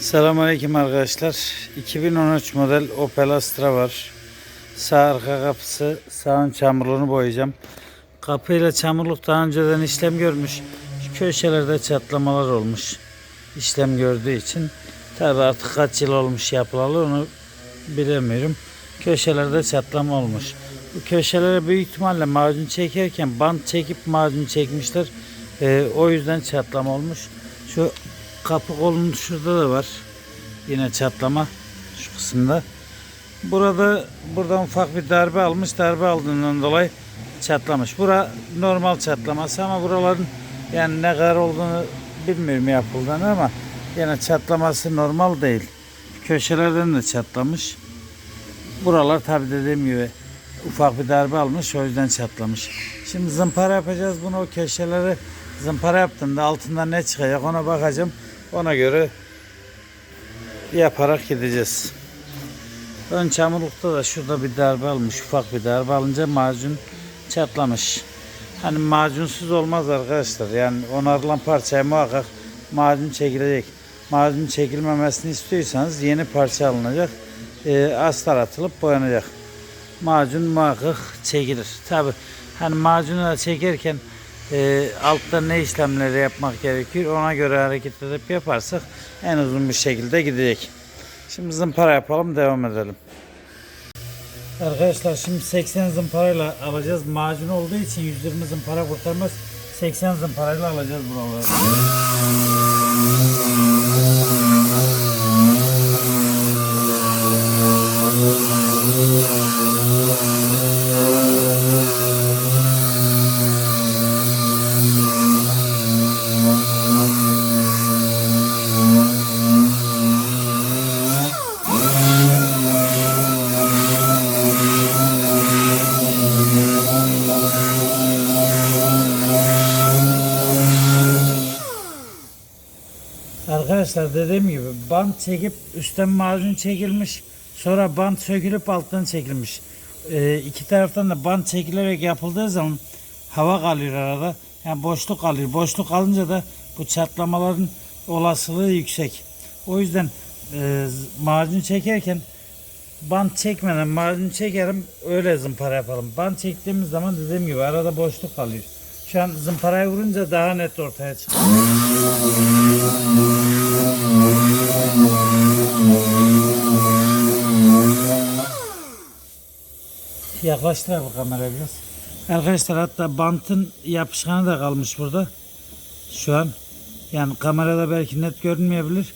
Selamünaleyküm arkadaşlar. 2013 model Opel Astra var. Sağ arka kapısı, sağın çamurluğunu boyayacağım. Kapıyla çamurluk daha önceden işlem görmüş. Köşelerde çatlamalar olmuş. İşlem gördüğü için. Tabi artık kaç yıl olmuş yapılalı onu bilemiyorum. Köşelerde çatlama olmuş. Bu köşelere büyük ihtimalle macun çekerken bant çekip macun çekmişler. Ee, o yüzden çatlama olmuş. Şu kapı kolunun şurada da var. Yine çatlama şu kısımda. Burada buradan ufak bir darbe almış. Darbe aldığından dolayı çatlamış. Bura normal çatlaması ama buraların yani ne kadar olduğunu bilmiyorum yapıldığını ama yine çatlaması normal değil. Köşelerden de çatlamış. Buralar tabi dediğim gibi ufak bir darbe almış o yüzden çatlamış. Şimdi zımpara yapacağız bunu o köşeleri zımpara yaptığımda altından ne çıkacak ona bakacağım. Ona göre yaparak gideceğiz. Ön çamurlukta da şurada bir darbe almış. Ufak bir darbe alınca macun çatlamış. Hani macunsuz olmaz arkadaşlar. Yani onarılan parçaya muhakkak macun çekilecek. Macun çekilmemesini istiyorsanız yeni parça alınacak. E, astar atılıp boyanacak. Macun muhakkak çekilir. Tabi hani macunu da çekerken e, altta ne işlemleri yapmak gerekiyor ona göre hareket edip yaparsak en uzun bir şekilde gidecek. Şimdi zımpara yapalım devam edelim. Arkadaşlar şimdi 80 zımparayla alacağız. Macun olduğu için 120 zımpara kurtarmaz. 80 zımparayla alacağız buraları. Arkadaşlar dediğim gibi bant çekip üstten macun çekilmiş. Sonra bant sökülüp alttan çekilmiş. Ee, iki taraftan da bant çekilerek yapıldığı zaman hava kalıyor arada. Yani boşluk kalıyor. Boşluk kalınca da bu çatlamaların olasılığı yüksek. O yüzden e, macun çekerken bant çekmeden macun çekerim öyle zımpara yapalım. Bant çektiğimiz zaman dediğim gibi arada boşluk kalıyor. Şu an zımparayı vurunca daha net ortaya çıkıyor. Yaklaştır bu kamera biraz. Arkadaşlar hatta bantın yapışkanı da kalmış burada. Şu an yani kamerada belki net görünmeyebilir.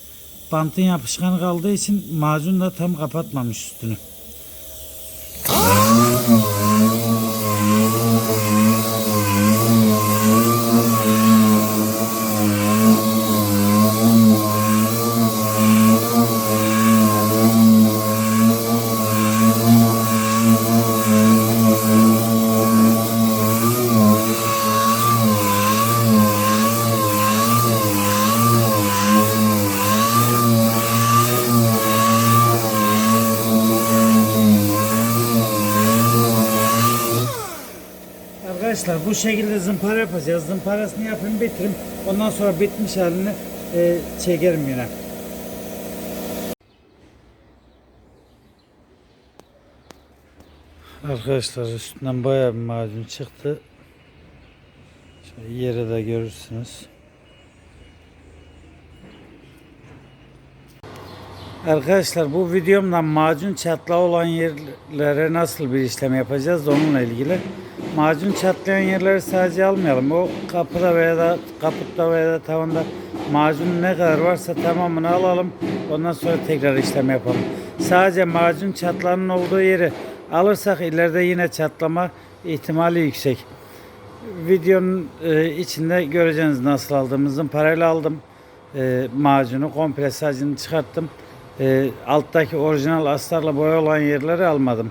Bantın yapışkanı kaldığı için macun da tam kapatmamış üstünü. Arkadaşlar bu şekilde zımpara yapacağız. Zımparasını yapayım bitireyim. Ondan sonra bitmiş halini e, çekerim yine. Arkadaşlar üstünden bayağı bir macun çıktı. Şöyle yere de görürsünüz. Arkadaşlar bu videomda macun çatlağı olan yerlere nasıl bir işlem yapacağız onunla ilgili. Macun çatlayan yerleri sadece almayalım. O kapıda veya da kaputta veya da tavanda macun ne kadar varsa tamamını alalım. Ondan sonra tekrar işlem yapalım. Sadece macun çatlağının olduğu yeri alırsak ileride yine çatlama ihtimali yüksek. Videonun e, içinde göreceğiniz nasıl aldığımızın parayla aldım. E, macunu komple sacını çıkarttım. E, alttaki orijinal astarla boya olan yerleri almadım.